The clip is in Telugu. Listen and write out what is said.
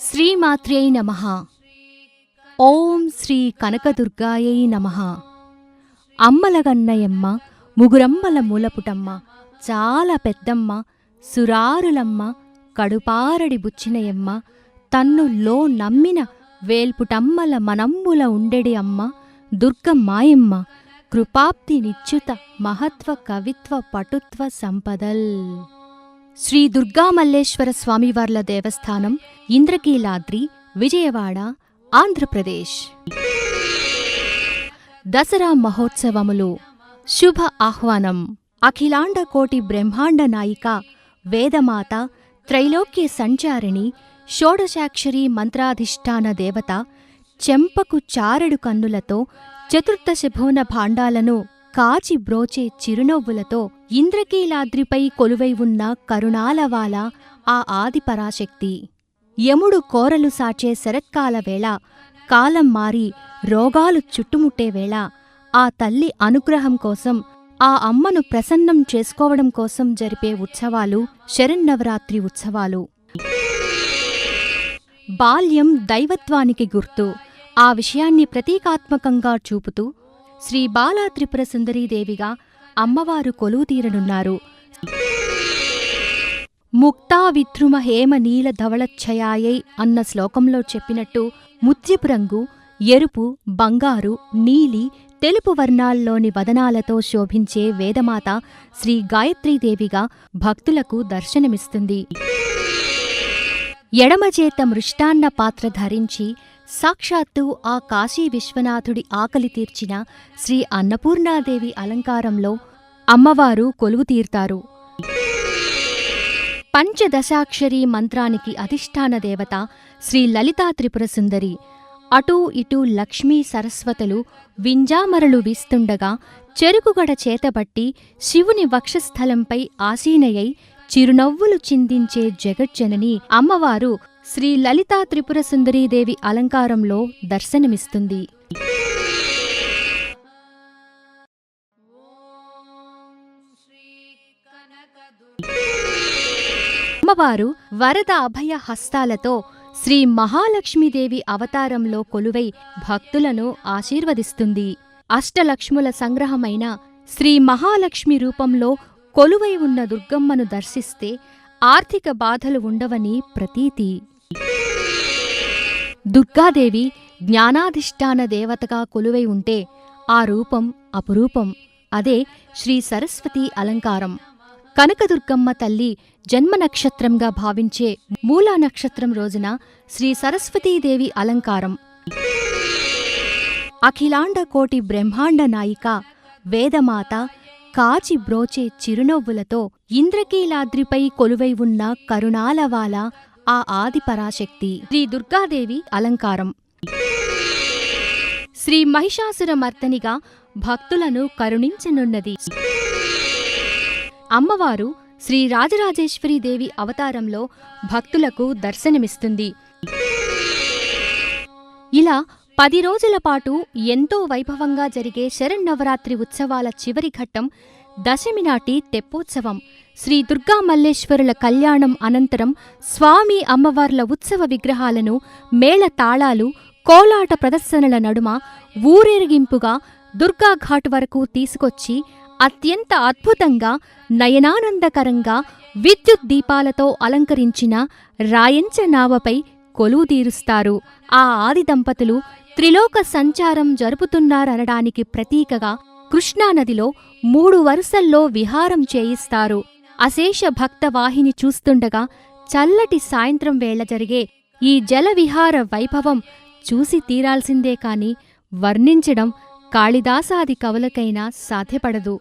శ్రీమాత్ర్యై నమ. ఓం శ్రీ కనకదుర్గాయై నమ. అమ్మలగన్నయమ్మ ముగురమ్మల మూలపుటమ్మ చాలా పెద్దమ్మ సురారులమ్మ కడుపారడి బుచ్చినయమ్మ తన్నుల్లో నమ్మిన వేల్పుటమ్మల మనమ్ముల ఉండెడి అమ్మ దుర్గమ్మాయమ్మ కృపాప్తి నిచ్యుత మహత్వ కవిత్వ పటుత్వ సంపదల్. శ్రీ దుర్గామల్లేశ్వర స్వామివార్ల దేవస్థానం ఇంద్రకీలాద్రి విజయవాడ ఆంధ్రప్రదేశ్. దసరా మహోత్సవములు శుభ ఆహ్వానం. అఖిలాండ కోటి బ్రహ్మాండ నాయిక వేదమాత త్రైలోక్య సంచారిణి షోడశాక్షరి మంత్రాధిష్టాన దేవత చెంపకు చారెడు కన్నులతో చతుర్థ భువన భాండాలను కాచి బ్రోచే చిరునవ్వులతో ఇంద్రకీలాద్రిపై కొలువై ఉన్న కరుణాలవాల ఆ ఆదిపరాశక్తి. యముడు కోరలు సాచే శరత్కాల వేళ కాలం మారి రోగాలు చుట్టుముట్టే వేళ ఆ తల్లి అనుగ్రహం కోసం ఆ అమ్మను ప్రసన్నం చేసుకోవడం కోసం జరిపే ఉత్సవాలు శరన్నవరాత్రి ఉత్సవాలు. బాల్యం దైవత్వానికి గుర్తు ఆ విషయాన్ని ప్రతీకాత్మకంగా చూపుతూ శ్రీ బాలా త్రిపుర సుందరీదేవిగా అమ్మవారు కొలువుతీరనున్నారు ముక్తా విద్రుమ హేమ నీల ధవళఛయాయై అన్న శ్లోకంలో చెప్పినట్టు ముత్యపు రంగు ఎరుపు బంగారు నీలి తెలుపు వర్ణాల్లోని వదనాలతో శోభించే వేదమాత శ్రీ గాయత్రీదేవిగా భక్తులకు దర్శనమిస్తుంది. ఎడమచేత మృష్టాన్న పాత్ర ధరించి సాక్షాత్తు ఆ కాశీ విశ్వనాథుడి ఆకలి తీర్చిన శ్రీ అన్నపూర్ణాదేవి అలంకారంలో అమ్మవారు కొలువుతీర్తారు పంచదశాక్షరీ మంత్రానికి అధిష్టాన దేవత శ్రీ లలితా త్రిపుర సుందరి. అటూ ఇటూ లక్ష్మీ సరస్వతులు వింజామరలు వీస్తుండగా చెరుకుగడ చేతబట్టి శివుని వక్షస్థలంపై ఆసీనయై చిరునవ్వులు చిందించే జగజ్జనని అమ్మవారు శ్రీ లలితా త్రిపుర సుందరీదేవి అలంకారంలో దర్శనమిస్తుంది. అమ్మవారు వరద అభయ హస్తాలతో శ్రీ మహాలక్ష్మీదేవి అవతారంలో కొలువై భక్తులను ఆశీర్వదిస్తుంది. అష్టలక్ష్ముల సంగ్రహమైన శ్రీ మహాలక్ష్మి రూపంలో కొలువై ఉన్న దుర్గమ్మను దర్శిస్తే ఆర్థిక బాధలు ఉండవని ప్రతీతి. దుర్గాదేవి జ్ఞానాధిష్టాన దేవతగా కొలువై ఉంటే ఆ రూపం అపురూపం. అదే శ్రీ సరస్వతి అలంకారం. కనకదుర్గమ్మ తల్లి జన్మ నక్షత్రంగా భావించే మూలా నక్షత్రం రోజున శ్రీ సరస్వతీదేవి అలంకారం. అఖిలాండ కోటి బ్రహ్మాండ నాయిక వేదమాత కాచి బ్రోచే చిరునవ్వులతో ఇంద్రకీలాద్రిపై కొలువై ఉన్న కరుణాలవాల ఆ ఆదిపరాశక్తి శ్రీ దుర్గాదేవి అలంకారం. శ్రీ మహిషాసురమర్తనిగా భక్తులను కరుణించనున్నది. అమ్మవారు శ్రీ రాజరాజేశ్వరి దేవి అవతారంలో భక్తులకు దర్శనమిస్తుంది. ఇలా పది రోజుల పాటు ఎంతో వైభవంగా జరిగే శరన్నవరాత్రి ఉత్సవాల చివరి ఘట్టం దశమి నాటి తెప్పోత్సవం. శ్రీ దుర్గా మల్లేశ్వరుల కళ్యాణం అనంతరం స్వామి అమ్మవార్ల ఉత్సవ విగ్రహాలను మేళ తాళాలు కోలాట ప్రదర్శనల నడుమ ఊరేగింపుగా దుర్గాఘాట్ వరకు తీసుకొచ్చి అత్యంత అద్భుతంగా నయనానందకరంగా విద్యుత్ దీపాలతో అలంకరించిన రాయంచ నావపై కొలువుతీరుస్తారు ఆ ఆది దంపతులు త్రిలోక సంచారం జరుపుతున్నారనడానికి ప్రతీకగా కృష్ణానదిలో మూడు వరుసల్లో విహారం చేయిస్తారు. అశేష భక్తవాహిని చూస్తుండగా చల్లటి సాయంత్రం వేళ జరిగే ఈ జలవిహార వైభవం చూసి తీరాల్సిందే కాని వర్ణించడం కాళిదాసాది కవులకైనా సాధ్యపడదు.